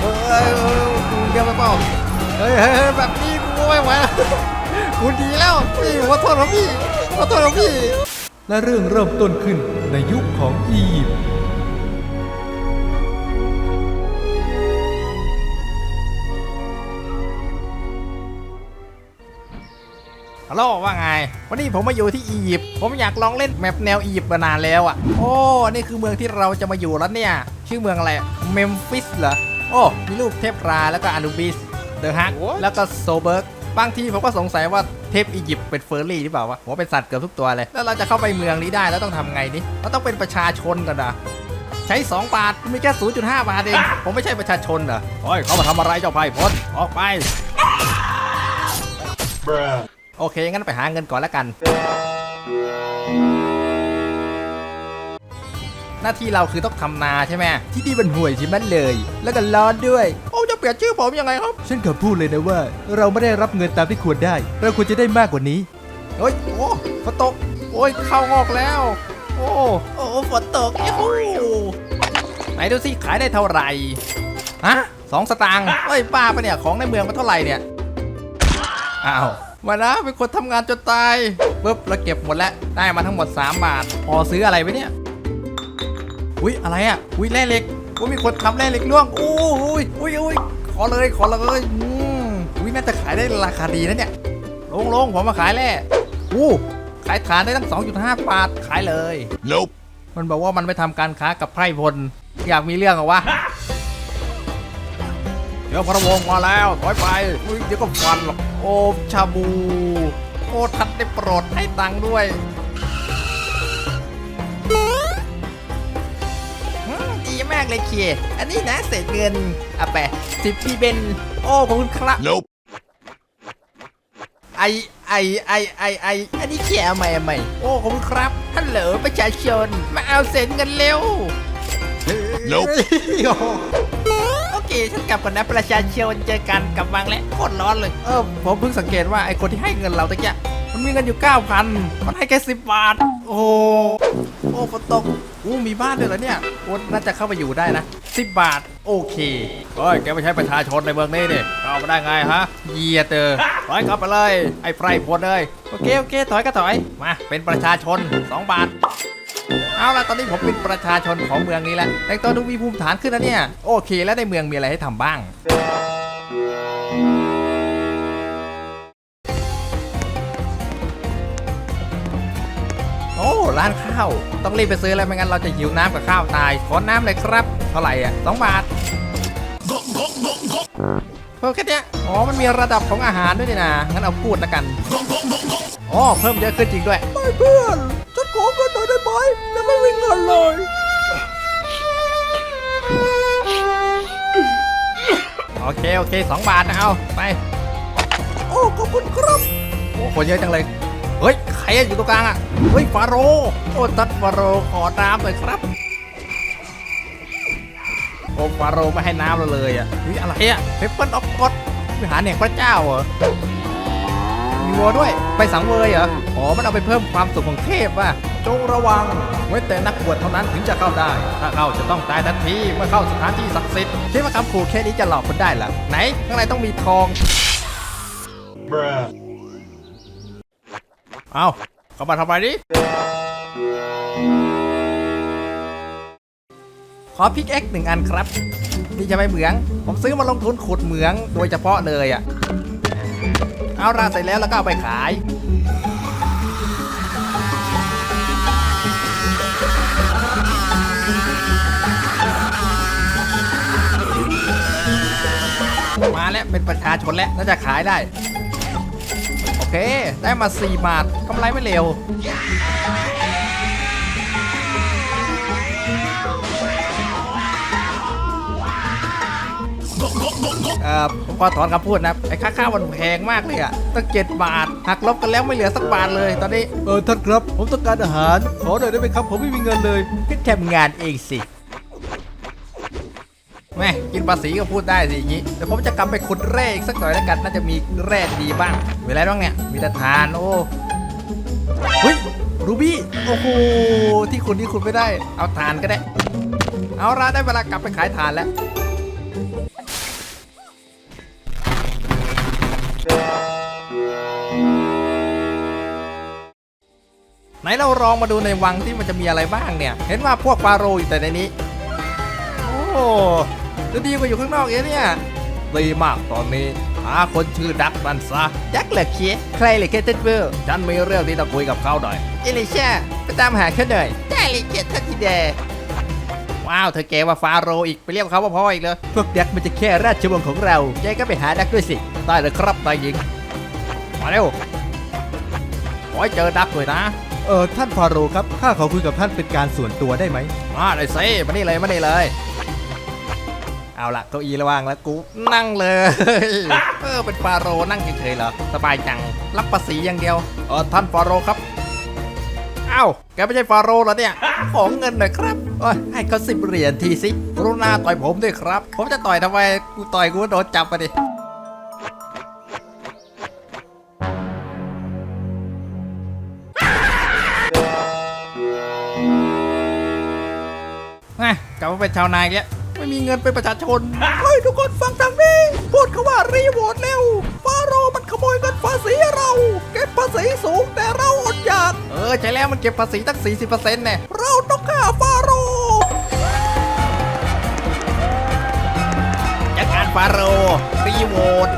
เฮ้ยเฮ้ยกูเกี่ยวไปเปล่าเฮ้ยเฮ้ยเฮ้ยแบบนี้กูไม่ไหวแล้วกูดีแล้วพี่ขอโทษครับพี่ขอโทษครับพี่ และเรื่องเริ่มต้นขึ้นในยุคของอียิปต์ฮัลโหลว่าไง วันนี้ผมมาอยู่ที่อียิปต์ผมอยากลองเล่นแมปแนวอียิปต์มานานแล้วอะ โอ้ นี่คือเมืองที่เราจะมาอยู่แล้วเนี่ย ชื่อเมืองอะไรเมมฟิสเหรอ โอ้ มีรูปเทพราแล้วก็อานูบิส เดอะฮักแล้วก็โซเบิร์ก บางทีผมก็สงสัยว่าเทพอียิปต์เป็นเฟอร์รี่หรือเปล่าวะผมว่าเป็นสัตว์เกือบทุกตัวเลย แล้วเราจะเข้าไปเมืองนี้ได้แล้วต้องทำไงนี่เราต้องเป็นประชาชนกันนะ ใช้ 2 บาทมีแค่ 0.5 บาทเอง ผมไม่ใช่ประชาชนเหรอโอ้ยเขามาทำอะไรเจ้าไพพลออกไปโอเค งั้นไปหาเงินก่อนแล้วกัน หน้าที่เราคือต้องทำนาใช่ไหมที่นี่มันห่วยใช่ไหมเลย แล้วก็ร้อนด้วย โอ้จะเปลี่ยนชื่อผมยังไงครับ ฉันขอพูดเลยนะว่า เราไม่ได้รับเงินตามที่ควรได้ เราควรจะได้มากกว่านี้เฮ้ยโอ้ฝนตก โอ้ยเข้างอกแล้ว โอ้โอ้ฝนตกยูฮูไหนดูสิขายได้เท่าไหร่ฮะสองสตางค์เฮ้ยป้าปะเนี่ยของในเมืองมันเท่าไหร่เนี่ยอ้าวมานะเป็นคนทำงานจนตายปุ๊บเราเก็บหมดแล้วได้มาทั้งหมด 3 บาท พอซื้ออะไรไปเนี่ย อุ้ยอะไรอะอุ้ยแร่เหล็กอุ้ยมีคนทำแร่เหล็กล่วงอู้อุ้ยอุ้ยอุ้ยขอเลยขอเลยอืมอุ้ยน่าจะขายได้ราคาดีนะเนี่ยลงลงผมมาขายแร่อู้ขายฐานได้ตั้ง 2.5 บาทขายเลย Nope. มันบอกว่ามันไม่ทำการค้ากับไพร่พลอยากมีเรื่องเหรอวะเดี๋ยวพระวงศ์มาแล้วถอยไปอุ๊ยเดี๋ยวก็ฟันหรอกโอ้ชาบูโอ้ทัดได้โปรดให้ตังค์ด้วย มดีมากเลยเคียอันนี้นะเศษเงินเอาไปสิบปีเบน โอ้ขอบคุณครับ Nope. ไอไอไอไอไออันนี้เขียเอาใหม่เอาใหม่โอ้ขอบคุณครับฮัลโหลประชาชน มาเอาเซ็นกันเร็ว Nope โอเคฉันกลับก่อนนะประชาชนเจอกันกลับวังแล้วโคตรร้อนเลย เออผมเพิ่งสังเกตว่าไอคนที่ให้เงินเราตะกี้ มันมีเงินอยู่ 9,000มันให้แค่10 บาท โอ้โหโอ้ฝนตกอู้มีบ้านด้วยเหรอเนี่ยโอ้น่าจะเข้าไปอยู่ได้นะ 10 บาท โอเคเฮ้ยแกไม่ใช่ประชาชนในเมืองนี้นี่เข้ามาได้ไงฮะเยียเตอถอยกลับไปเลย ไอ้ไพร่พลเลย โอเค โอเค ถอยก็ถอย มา เป็นประชาชน 2 บาทเอาละตอนนี้ผมเป็นประชาชนของเมืองนี้แล้วแต่งตัวดูมีภูมิฐานขึ้นนะเนี่ย โอเค แล้วในเมืองมีอะไรให้ทำบ้าง อ้ร้านข้าว ต้องรีบไปซื้อแล้วไม่งั้นเราจะหิวน้ำกับข้าวตาย ขอน้ำเลยครับ เท่าไหร่อะสองบาทเพิ่มแค่เนี้ยอ๋อ มันมีระดับของอาหารด้วยนี่นะ งั้นเอาพูดแล้วกัน อ๋อ เพิ่มเยอะขึ้นจริงด้วยไม่เพื่อนฉันขอเงินหน่อยได้ไหมยังไม่มีเงินเลยโอเค โอเคสองบาทนะเอา ไป โอ้ ขอบคุณครับ โอ้ คนเยอะจังเลยเฮ้ยใค รอะอยู่ตรงกลางอะ เฮ้ยฟาโรโอ้ทัดฟาโรขอน้ำหน่อยครับ โอ้ฟาโรไม่ให้น้ำเราเลยอะเฮ้ยอะไรอะเพปเปิลออฟกอดวิหารแห่งพระเจ้าเหรอมีวัวด้วย ไปสังเวยเหรอ อ๋อ มันเอาไปเพิ่มความสุขของเทพว่ะ จงระวังไว้แต่นักบวชเท่านั้นถึงจะเข้าได้ ถ้าเข้าจะต้องตายทันทีเมื่อเข้าสถานที่ศักดิ์สิทธิ์คิดว่าคำขู่แค่นี้จะหลอกคนได้เหรอ ไหนข้างในต้องมีทอง Bruh. เอาเข้ามาทำอะไรดิขอพิกแอ็กหนึ่งอันครับ นี่จะไปเหมือง ผมซื้อมาลงทุนขุดเหมืองโดยเฉพาะเลยอะ่ะ เอาราเสร็จแล้วแล้วก็เอาไปขาย มาแล้วเป็นประชาชนแล้วน่าจะขายได้ เค ได้มา 4 บาทกำไรไม่เร็ว เอ่อผมขอถอนคำพูดนะไอ้ค่าข้าวมันแพงมากเลยอะตั้งเจ็ดบาท หักลบกันแล้วไม่เหลือสักบาทเลย ตอนนี้ เออท่านครับ ผมต้องการอาหาร ขอหน่อยได้ไหมครับ ผมไม่มีเงินเลย ก็ทำงานเองสิ แม่กินภาษีก็พูดได้สิอย่างนี้เดี๋ยวผมจะกำไปขุดแร่อีกสักหน่อยแล้วกัน น่าจะมีแร่ดีบ้างมีอะไรบ้างเนี่ย มีแต่ทานโอ้เฮ้ยรูบี้โอ้โหที่คุณที่คุณไม่ได้ เอาทานก็ได้ เอาละได้เวลากลับไปขายทานแล้วไหนเราลองมาดูในวังที่มันจะมีอะไรบ้างเนี่ย เห็นว่าพวกฟาโรอยู่แต่ในนี้ โอ้ จะดีกว่าอยู่ข้างนอกเองเนี่ยดีมากตอนนี้หาคนชื่อดักมันซะดักเหรอเคียใครเลยแคทเทนเบอร์ฉันมีเรื่องที่ต้องคุยกับเขาหน่อยเอลิชาไปตามหาเขาหน่อยได้เลยเกตทันทีเดว้าวเธอแกว่าฟาโรห์อีกไปเรียกเขาว่าพ่ออีกเลยพวกดักมันจะแค่ราชวงศ์ของเราแกก็ไปหาดักด้วยสิได้เลยครับนายหญิงมาเร็วขอให้เจอดักด้วยนะเออท่านฟาโรห์ครับข้าขอคุยกับท่านเป็นการส่วนตัวได้ไหมมาเลยสิมานี่เลยมานี่เลย เอาละเก้าอี้ระวางแล้วกูนั่งเลย เออเป็นฟาโรห์นั่งเฉยๆเหรอสบายจังรับภาษีอย่างเดียวเออท่านฟาโรห์ครับเอ้าแกไม่ใช่ฟาโรห์เหรอเนี่ย ขอเงินหน่อยครับโอ้ยให้เขาสิบเหรียญทีสิกรุณาต่อยผมด้วยครับ ผมจะต่อยทำไม กูต่อยกูก็โดนจับไปดิแม่กลับมาเป็นชาวนายอีกแล้ว ไม่มีเงินเป็นประชาชนเฮ้ยทุกคนฟังทางนี้ พูดคาว่ารีโหวตเร็วฟาโรห์มันขโมยเงินภาษีเรา เก็บภาษีสูงแต่เราอดอยาก เออใช่แล้วมันเก็บภาษีตั้ง 40%เนี่ยเราต้องฆ่าฟาโรห์จัดการฟาโรห์รีโหวต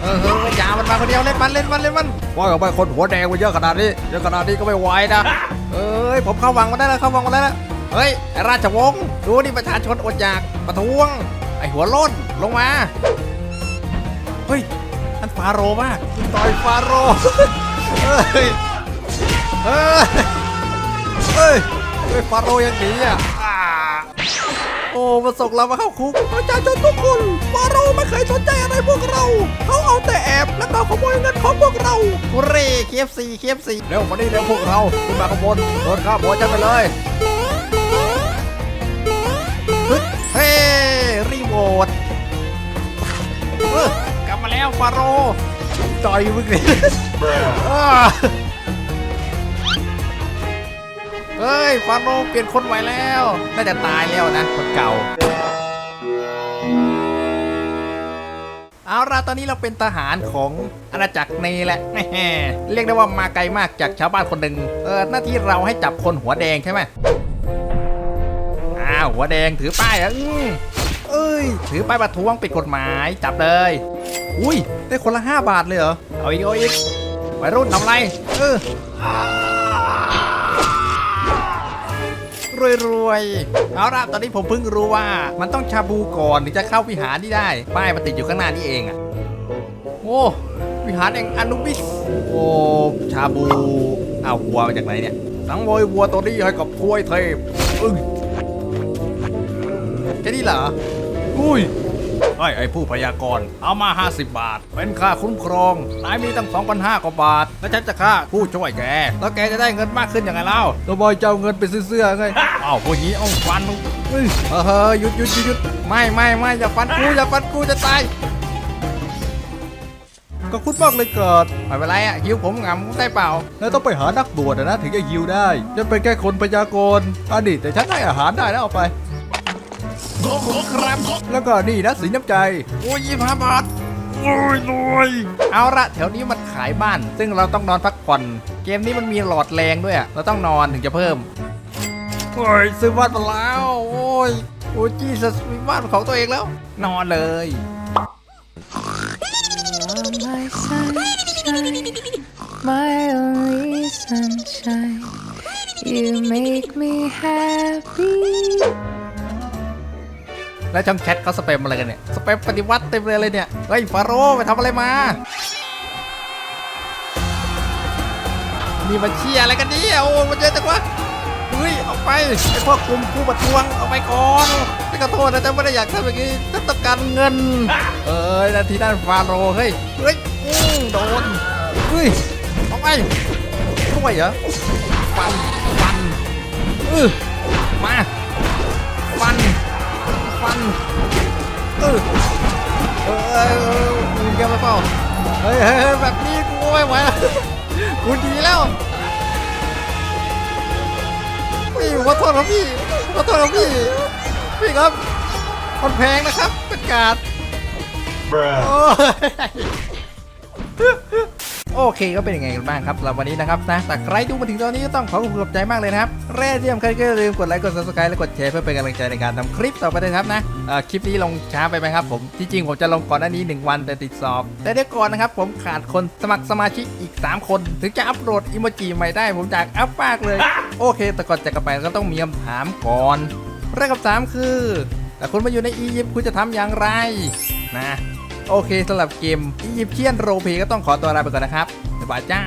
เออเฮ้ยอย่ามันมาคนเดียวเล่นมันเล่นมันเล่นมันว่ากับไปคนหัวแดงมาเยอะขนาดนี้เยอะขนาดนี้ก็ไม่ไหวนะ เอ้ยผมเข้าวังมาได้แล้วเข้าวังมาได้แล้ว เฮ้ยไอ้ราชวงศ์ดูนี่ประชาชนอดอยากประท้วง ไอ้หัวโล้นลงมา เฮ้ยท่านฟาโรห์มากต่อยฟาโรห์เฮ้ยเฮ้ยเฮ้ยเฮ้ยฟาโรห์ยังหนีอะอ่าโอ้มาส่งเรามาเข้าคุกประชาชนทุกคนฟาโรห์ไม่เคยสนใจอะไรพวกเรา เขาเอาแต่แอบแล้วก็ขโมยเงินของพวกเราเร่เคฟซีเคฟซีเร็วมานี่เร็วพวกเราขึ้นมาขางบนโดนข้าบอยจันไปเลย ฟาโรห์ต่อยมึงเลย Bruh. อ้าเฮ้ยฟาโรห์เปลี่ยนคนใหม่แล้ว น่าจะตายแล้วนะ คนเก่า เอาละตอนนี้เราเป็นทหารของอาณาจักรเนแหละแหม่เรียกได้ว่ามาไกลมากจากชาวบ้านคนหนึ่งเออหน้าที่เราให้จับคนหัวแดงใช่ไหมอ้าวหัวแดงถือป้ายอะอืมเอ้ย ถือป้ายประท้วงปิดกฎหมายจับเลย อุ้ย ได้คนละ 5 บาทเลยเหรอ เอาอีกเอาอีกวัยรุ่นทำไรเออรวยรวยๆเอาละตอนนี้ผมเพิ่งรู้ว่า มันต้องชาบูก่อนถึงจะเข้าวิหารนี่ได้ ป้ายมันติดอยู่ข้างหน้านี่เองอะโอ้วิหารแห่งอนุบิสโอ้ชาบูเอาวัวมาจากไหนเนี่ยสังเวยวัวตัวนี้ให้กับถ้วยเทพอึ้งแค่นี้เหรอ อุ้ยไอ้ไอ้ผู้พยากรณ์เอามา 50 บาท เป็นค่าคุ้มครอง นายมีตั้ง 2,500กว่าบาท แล้วฉันจะค่าผู้ช่วยแก แล้วแกจะได้เงินมากขึ้นยังไงเล่าตัวบอยจะเอาเงินไปซื้อเสื้อไงอ้าวพวกนี้เอาฟันมึงเฮ้ยเออเฮ้ยหยุดหยุดหยุดหยุดไม่ไม่ไม่อย่าฟันกูอย่าฟันกูจะตายก็คุณมากเลยเกิดไม่เป็นไรอะหิวผมงำได้เปล่าแล้วต้องไปหานักบวชอะนะถึงจะยิวได้จะเป็นแค่คนพยากรณ์อันนี้แต่ฉันให้อาหารได้แล้วเอาไป ครับแล้วก็นี่นะสีน้ำใจ โอ้ยยี่ห้าบาทโอ้ยรวยเอาละแถวนี้มันขายบ้าน ซึ่งเราต้องนอนพักผ่อน เกมนี้มันมีหลอดแรงด้วยอะเราต้องนอนถึงจะเพิ่มโอ้ยซื้อบ้านมาแล้วโอ้ยโอ้ยจีสมีบ้านเป็นของตัวเองแล้ว นอนเลย แล้วช่องแชทเขาสเปมอะไรกันเนี่ย สเปมปฏิวัติเต็มเลยเลยเนี่ยเฮ้ฟาโร่ไปทำอะไรมานี่มันเชียอะไรกันเนี่ยโอ้มันเยอะจังวะเฮ้ยเอาไปไอ้พวกกลุ่มผู้ประท้วงเอาไปก่อนไม่ขอโทษนะจ๊ะไม่ได้อยากทำอย่างนี้ต้องการเงิน เอ้ยนาทีด้านฟาโรห์เฮ้ยเฮ้ยอืมโดนเฮ้ยเอาไปช่วยเหรอฟันฟันเออมาฟัน ฟันเออเออเออเออมึงแกมาเปล่าเฮ้ยเฮ้ยแบบนี้กูไม่ไหวแล้วกูดีแล้วพี่ขอโทษครับพี่ขอโทษครับพี่พี่ครับมันแพงนะครับป็นการด Bruh. โอเคก็เป็นยังไงกันบ้างครับสำหรับวันนี้นะครับนะแต่ใครดูมาถึงตอนนี้ก็ต้องขอขอบคุณขอบใจมากเลยนะครับแร่ที่สำคัญก็อย่าลืมกดไลค์กด subscribe และกดแชร์เพื่อเป็นกำลังใจในการทำคลิปต่อไปด้วยครับนะคลิปนี้ลงช้าไปไหมครับผมจริงๆผมจะลงก่อนหน้านี้ 1 วันแต่ติดสอบ แต่เดี๋ยวก่อนนะครับผมขาดคนสมัครสมาชิกอีก 3 คน ถึงจะอัปโหลดอิโมจิใหม่ได้ ผมจากอัพมากเลย โอเค แต่ก่อนจะกลับไปก็ต้องมีคำถามก่อนเรื่องคำถามคือแต่คุณมาอยู่ในอียิปต์คุณจะทำอย่างไรนะ โอเคสำหรับเกมอียิปเชียนโรเพก็ต้องขอตัวลาไปก่อนนะครับสวัสดีจ้า